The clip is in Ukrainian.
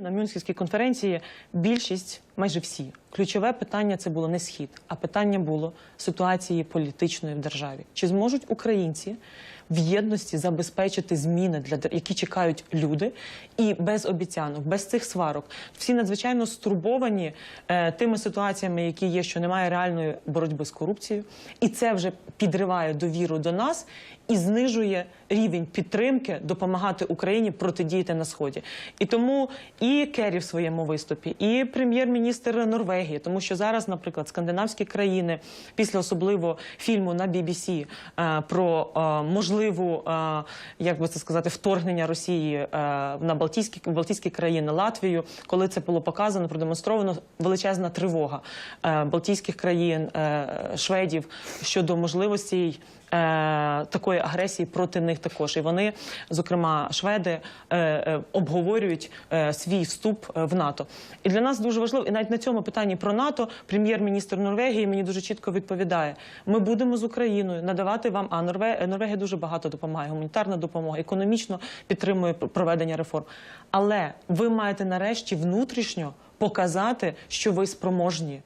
На Мюнхенській конференції більшість, майже всі, ключове питання це було не схід, а питання було ситуації політичної в державі. Чи зможуть українці в єдності забезпечити зміни для які чекають люди, і без обіцянок, без цих сварок? Всі надзвичайно стурбовані е, тими ситуаціями, які є, що немає реальної боротьби з корупцією, і це вже підриває довіру до нас і знижує рівень підтримки допомагати Україні протидіяти на сході. І тому і Керрі в своєму виступі, і прем'єр-міністр Норвегії, тому що зараз, наприклад, скандинавські країни після особливо фільму на BBC е, про е, можливу, е, як би це сказати, вторгнення Росії на Балтійські Балтійські країни, Латвію, коли це було показано, продемонстровано величезна тривога Балтійських країн, шведів щодо можливостей. Е, Такої агресії проти них також, і вони, зокрема, шведи е, е, обговорюють свій вступ в НАТО. І для нас дуже важливо, і навіть на цьому питанні про НАТО прем'єр-міністр Норвегії мені дуже чітко відповідає: ми будемо з Україною надавати вам. А Норве- Норвегія дуже багато допомагає, гуманітарна допомога, економічно підтримує проведення реформ. Але ви маєте нарешті внутрішньо показати, що ви спроможні.